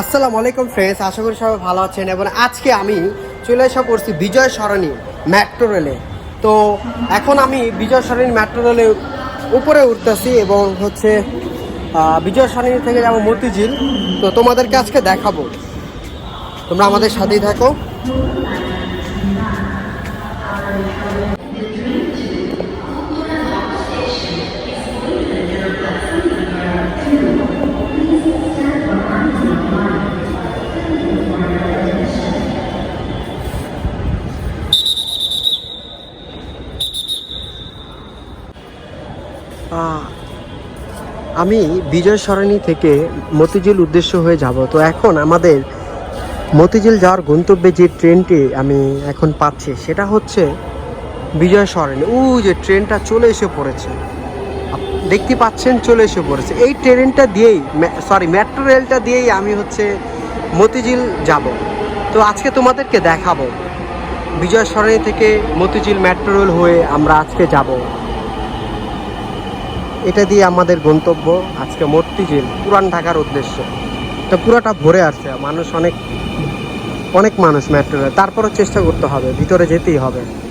আসসালামু আলাইকুম ফ্রেন্ডস আশা করি সবাই ভালো আছেন এবং আজকে আমি চলে এসে পড়ছি বিজয় সরণি মেট্রো রেলে তো এখন আমি বিজয় সরণি মেট্রো রেলে উপরে উঠতেছি এবং হচ্ছে বিজয় সরণি থেকে যাব মতিঝিল। তো তোমাদেরকে আজকে দেখাবো। তোমরা আমাদের সাথেই থাকো। আমি বিজয় সরণি থেকে মতিঝিল উদ্দেশ্য হয়ে যাব। তো এখন আমাদের মতিঝিল যাওয়ার গন্তব্যে যে ট্রেনটি আমি এখন পাচ্ছি, সেটা হচ্ছে বিজয় সরণি। ও যে ট্রেনটা চলে এসে পড়েছে। দেখতে পাচ্ছেন চলে এসে পড়েছে। এই ট্রেনটা দিয়েই সরি মেট্রো রেলটা দিয়েই আমি হচ্ছে মতিঝিল যাব। তো আজকে তোমাদেরকে দেখাবো। বিজয় সরণি থেকে মতিঝিল মেট্রো রেল হয়ে আমরা আজকে যাব। এটা দিয়ে আমাদের গন্তব্য আজকে মতিঝিল পুরান ঢাকার উদ্দেশ্য। তো পুরোটা ভরে আসছে, মানুষ অনেক অনেক মানুষ মেট্রোলে রেল তারপরও চেষ্টা করতে হবে, ভিতরে যেতেই হবে।